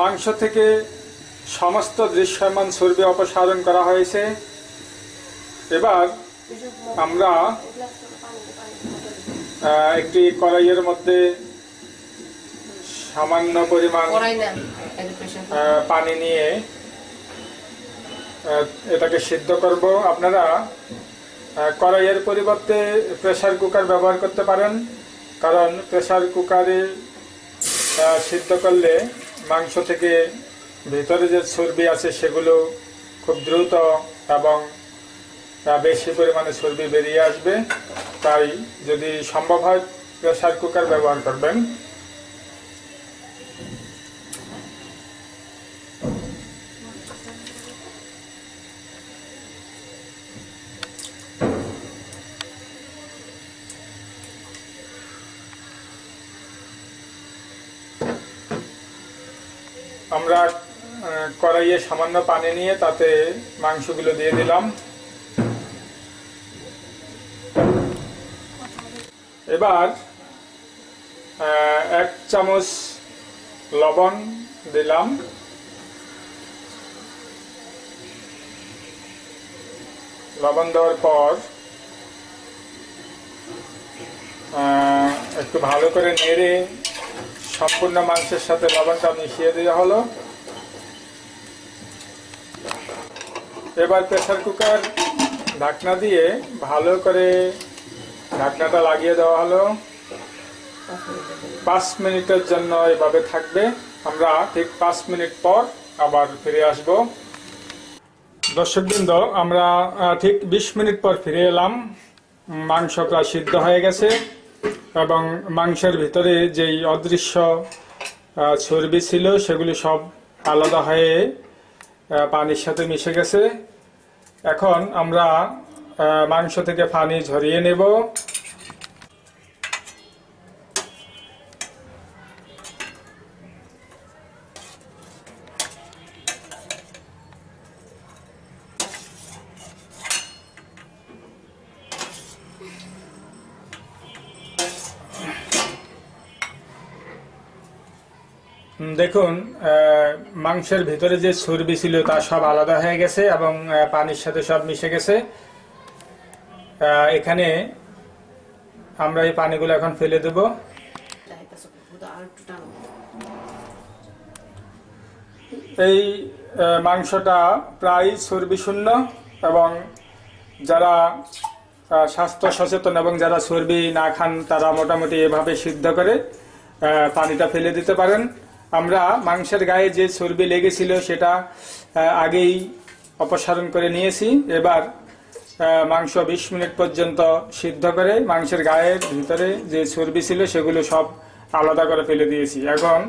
মাংস থেকে সমস্ত দৃশ্যমান চর্বি অপসারণ করা হয়েছে। এবার আমরা একটি কড়াইয়ের মধ্যে সামান্য পরিমাণ পানি নিয়ে এটাকে সিদ্ধ করব। আপনারা কড়াইয়ের পরিবর্তে প্রেসার কুকার ব্যবহার করতে পারেন কারণ প্রেসার কুকারে সিদ্ধ করলে মাংস থেকে ভেতরে যে চর্বি আছে সেগুলো খুব দ্রুত এবং বেশি পরিমাণে চর্বি বেরিয়ে আসবে। তাই যদি সম্ভব হয় প্রেশার কুকার ব্যবহার করবেন। আমরা কড়াইয়ে সামান্য পানি নিয়ে তাতে মাংসগুলো দিয়ে দিলাম। এবার এক চামচ লবণ দিলাম। লবণ দেওয়ার পর একটু ভালো করে নেড়ে সম্পূর্ণ মাংসের সাথে লবণটা মিশিয়ে দেওয়া হলো। এবার প্রেসার কুকার ঢাকনা দিয়ে ভালো করে ঢাকনাটা লাগিয়ে দেওয়া হলো। পাঁচ মিনিটের জন্য এভাবে থাকবে। আমরা ঠিক পাঁচ মিনিট পর আবার ফিরে আসব। দর্শকবৃন্দ, আমরা ঠিক বিশ মিনিট পর ফিরে এলাম। মাংস প্রায় সিদ্ধ হয়ে গেছে। এবং মাংসের ভিতরে যেই অদৃশ্য চর্বি ছিল, সেগুলি সব আলাদা হয়ে পানির সাথে মিশে গেছে। এখন আমরা মাংস থেকে পানি ঝরিয়ে নেব। দেখুন মাংসের ভিতরে যে চর্বি ছিল তা সব আলাদা হয়ে গেছে এবং পানির সাথে সব মিশে গেছে। এখানে আমরা এই পানিগুলো এখন ফেলে দেব। এই মাংসটা প্রায় চর্বি শূন্য এবং যারা স্বাস্থ্য সচেতন এবং যারা চর্বি না খান, তারা মোটামুটি এভাবে সিদ্ধ করে পানিটা ফেলে দিতে পারেন। আমরা মাংসের গায়ে যে চর্বি লেগেছিল সেটা আগেই অপসারণ করে নিয়েছি। এবার মাংস বিশ মিনিট পর্যন্ত সিদ্ধ করে মাংসের গায়ের ভিতরে যে চর্বি ছিল সেগুলো সব আলাদা করে ফেলে দিয়েছি। এখন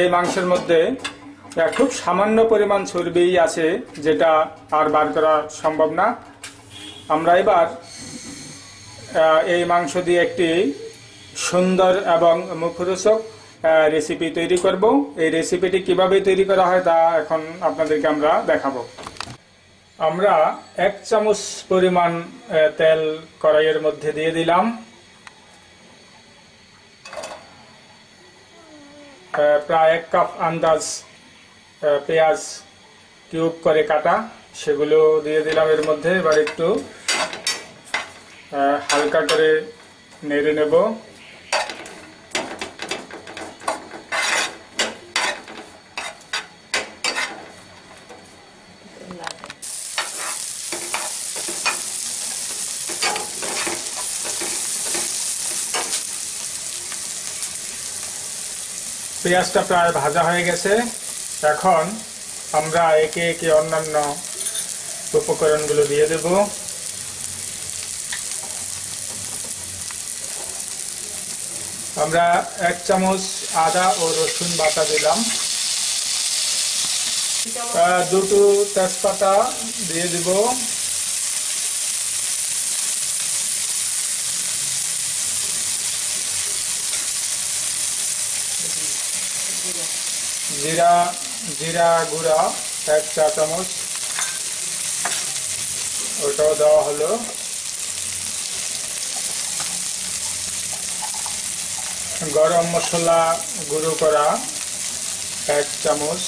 এই মাংসের মধ্যে খুব সামান্য পরিমাণ চর্বি আছে যেটা আর বার করা সম্ভব না। আমরা এবার এই মাংস দিয়ে একটি সুন্দর এবং মুখরোচক রেসিপি তৈরি করব। এই রেসিপিটি কীভাবে তৈরি করা হয় তা এখন আপনাদেরকে আমরা দেখাবো। আমরা এক চামচ পরিমাণ তেল কড়াইয়ের মধ্যে দিয়ে দিলাম। প্রায় এক কাপ আন্দাজ পেঁয়াজ কিউব করে কাটা। সেগুলো দিয়ে দিলাম এর মধ্যে। এবার একটু হালকা করে নেড়ে নেব। পেঁয়াজটা প্রায় ভাজা হয়ে গেছে। এখন আমরা একে একে অন্যান্য উপকরণগুলো দিয়ে দেব। আমরা এক চামচ আদা ও রসুন বাটা দিলাম। দুটো তেজপাতা দিয়ে দিব। জিরা জিরা গুঁড়া, এক চা চামচ। ওটাও দেওয়া হলো। গরম মশলা গুঁড়ো করা এক চামচ।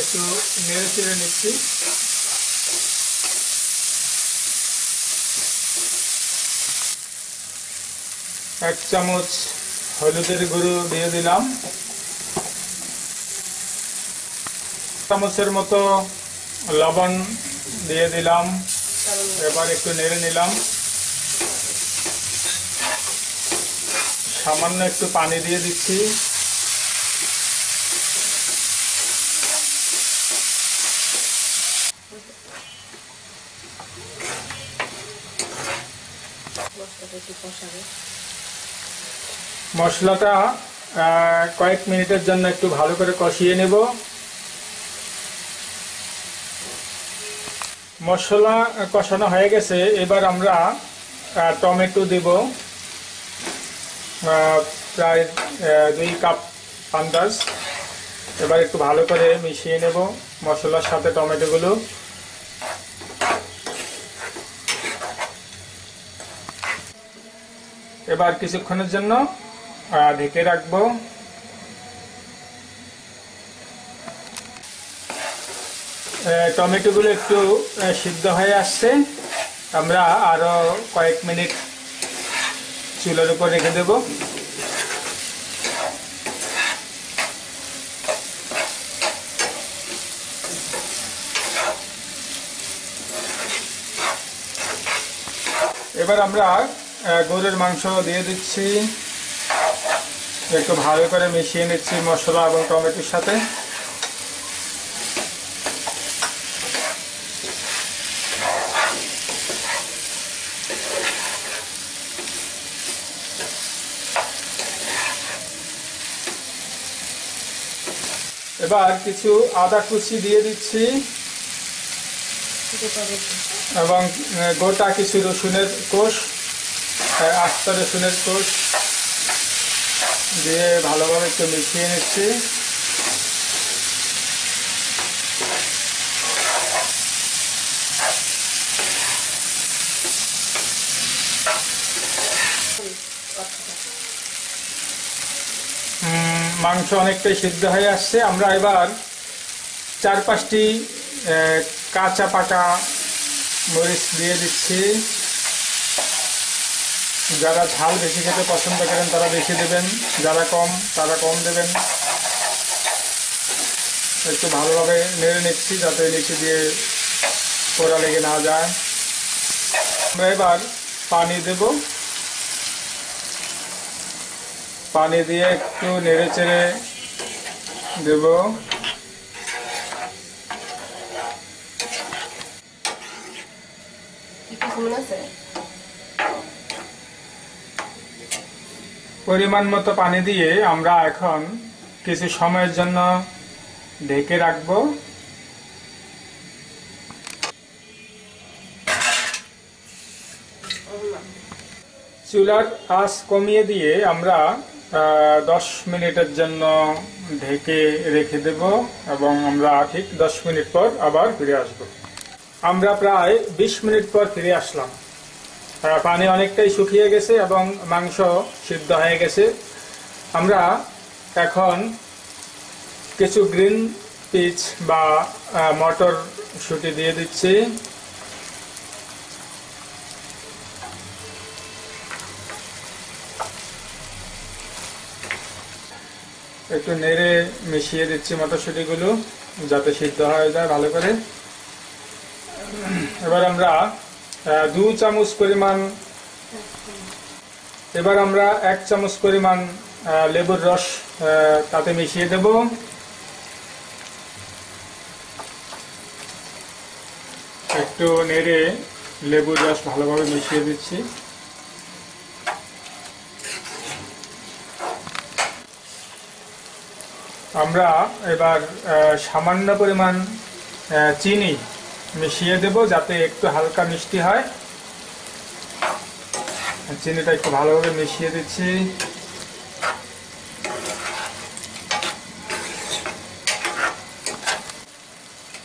একটু নেড়ে চেড়ে নিচ্ছি। এক চামচ হলুদের গুঁড়ো দিয়ে দিলাম। চামচের মতো লবণ দিয়ে দিলাম। এবার একটু নেড়ে নিলাম। সামান্য একটু পানি দিয়ে দিচ্ছি। মশলাটা কয়েক মিনিটের জন্য একটু ভালো করে কষিয়ে নেব। মশলা কষানো হয়ে গেছে, এবার আমরা টমেটো দেব। প্রায় দুই কাপ আন্দাজ এবার একটু ভালো করে মিশিয়ে নেব মশলার সাথে টমেটোগুলো। এবার কিছুক্ষণের জন্য ঢেকে রাখব। টমেটোগুলো একটু সিদ্ধ হয়ে আসছে। আমরা আরও কয়েক মিনিট চুলার উপর রেখে দেব। এবার আমরা গরুর মাংস দিয়ে দিচ্ছি। একটু ভালো করে মিশিয়ে নিচ্ছি মশলা এবং টমেটোর সাথে। এবার কিছু আদা কুচি দিয়ে দিচ্ছি এবং গোটা কিছু রসুনের কোষ আস্ত রসুনের কোষ। দিয়ে ভালোভাবে একটু মিশিয়ে নিচ্ছি। মাংস অনেকটাই সিদ্ধ হয়ে আসছে। আমরা এবার চার পাঁচটি কাঁচা পাকা মরিচ দিয়ে দিচ্ছি। যারা ঝাল বেশি খেতে পছন্দ করেন, তারা বেশি দেবেন। যারা কম, তারা কম দেবেন। একটু ভালোভাবে নেড়ে নিচ্ছি, যাতে নিচে দিয়ে পোড়া লেগে না যায়। আমরা এবার পানি দেব। পানি দিয়ে একটু নেড়ে চেড়ে দেবো আছে? পরিমাণ মতো পানি দিয়ে আমরা এখন কিছু সময়ের জন্য ঢেকে রাখব। চুলার আঁচ কমিয়ে দিয়ে আমরা দশ মিনিটের জন্য ঢেকে রেখে দেব এবং আমরা ঠিক দশ মিনিট পর আবার ফিরে আসব। আমরা প্রায় বিশ মিনিট পর ফিরে আসলাম। পানি অনেকটাই শুকিয়ে গেছে এবং মাংস সিদ্ধ হয়ে গেছে। আমরা এখন কিছু গ্রিন পিচ বা মটর শুটি দিয়ে দিচ্ছি। একটু নেড়ে মিশিয়ে দিচ্ছি মটরশুঁটিগুলো, যাতে সিদ্ধ হয়ে যায় ভালো করে। এবার আমরা দু চামচ পরিমাণ, এবার আমরা এক চামচ পরিমাণ লেবুর রস তাতে মিশিয়ে দেব। একটু নেড়ে লেবুর রস ভালোভাবে মিশিয়ে দিচ্ছি। আমরা এবার সামান্য পরিমাণ চিনি মিশিয়ে দেব যাতে একটু হালকা মিষ্টি হয়। চিনিটা একটু ভালোভাবে মিশিয়ে দিচ্ছি।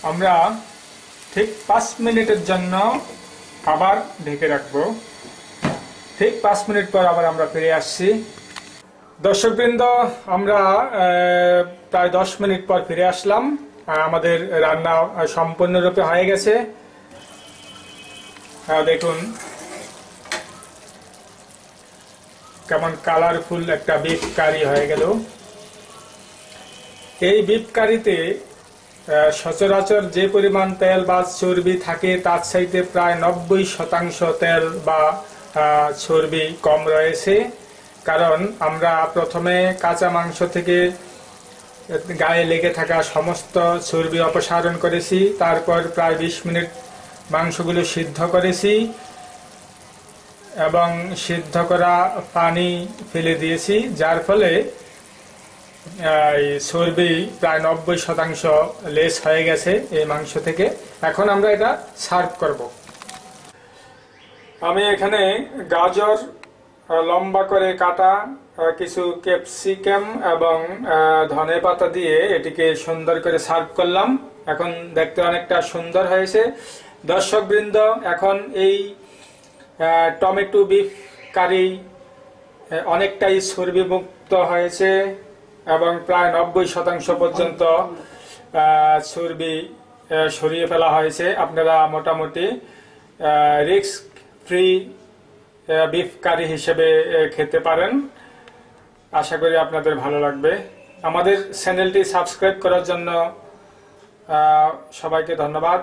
আমরা ঠিক পাঁচ মিনিটের জন্য আবার ঢেকে রাখব। ঠিক পাঁচ মিনিট পর আবার আমরা ফিরে আসছি। দর্শকবৃন্দ, আমরা প্রায় দশ মিনিট পর ফিরে আসলাম। আমাদের রান্না সম্পূর্ণরূপে হয়ে গেছে। দেখুন। কেমন কালারফুল একটা বিফ কারি হয়ে গেল। এই বিফ কারিতে সচরাচর যে পরিমাণ তেল বা চর্বি থাকে, তার চাইতে প্রায় নব্বই শতাংশ তেল বা চর্বি কম রয়েছে। কারণ আমরা প্রথমে কাঁচা মাংস থেকে গায়ে লেগে থাকা সমস্ত চর্বি অপসারণ করেছি, তারপর প্রায় বিশ মিনিট মাংসগুলো সিদ্ধ করেছি এবং সিদ্ধ করা পানি ফেলে দিয়েছি, যার ফলে চর্বি প্রায় নব্বই শতাংশ লেস হয়ে গেছে এই মাংস থেকে। এখন আমরা এটা সার্ভ করব। আমি এখানে গাজর লম্বা করে কাটা কিছু ক্যাপসিকাম এবং ধনে পাতা দিয়ে এটিকে সুন্দর করে সার্ভ করলাম। এখন দেখতে অনেকটা সুন্দর হয়েছে। দর্শক বৃন্দ এখন এই টমেটো বিফ কারি অনেকটাই চর্বি মুক্ত হয়েছে এবং প্রায় নব্বই শতাংশ পর্যন্ত চর্বি সরিয়ে ফেলা হয়েছে। আপনারা মোটামুটি রিস্ক ফ্রি বিফ কারি হিসেবে খেতে পারেন। আশা করি আপনাদের ভালো লাগবে। আমাদের চ্যানেলটি সাবস্ক্রাইব করার জন্য সবাইকে ধন্যবাদ।